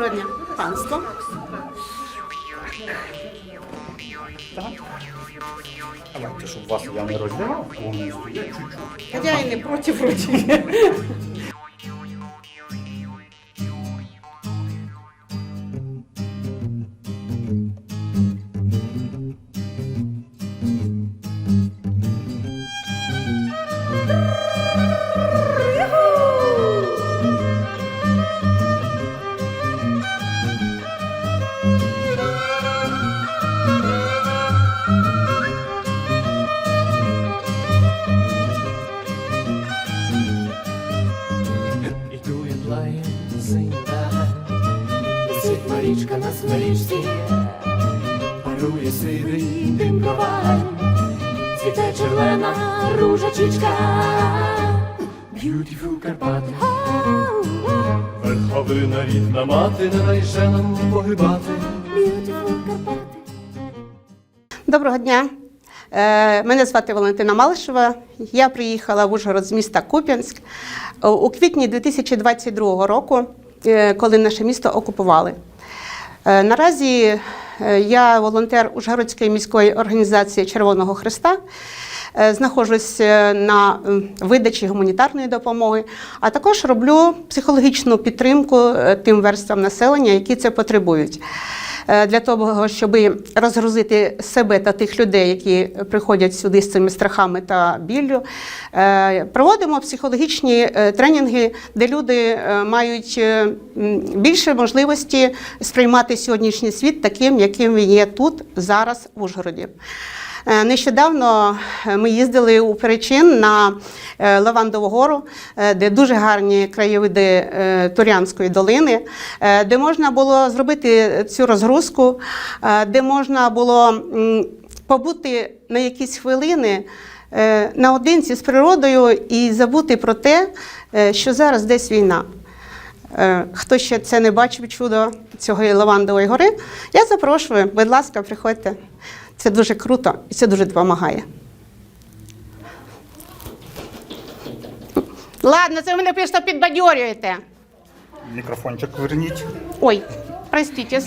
poradnia Państwo. A jak też u was Jan rozdział? Хозяин против вроде. Марічка на смирічці, парує сивий дим цвіте червона ружачечка, Beautiful Карпати. Верховина рідна мати, не дай ще нам погибати. Beautiful Карпати. Доброго дня. Е, Мене звати Валентина Малишева. Я приїхала в Ужгород з міста Куп'янськ е, у квітні 2022 року, коли наше місто окупували. Е, Наразі е, я волонтер Ужгородської міської організації Червоного Христа. Е, Знаходжусь е, на видачі гуманітарної допомоги, а також роблю психологічну підтримку е, тим верствам населення, які це потребують. Е, Для того, щоб розгрузити себе та тих людей, які приходять сюди з цими страхами та біллю, е, проводимо психологічні е, тренінги, де люди мають більше можливості сприймати сьогоднішній світ таким, яким він є тут, зараз, в Ужгороді. Е, Нещодавно е, ми їздили у Перечин на е, Лавандову гору, де дуже гарні краєвиди Турянської долини, де можна було зробити цю розгрузку, де можна було побути на якісь хвилини наодинці з природою і забути про те, що зараз десь війна. Е, Хто ще це не бачив чудо цього лавандової гори, я запрошую, будь ласка, приходьте. Це дуже круто і це дуже допомагає. Ладно, це ви мене просто підбадьорюєте. Мікрофончик верніть. Ой, простите.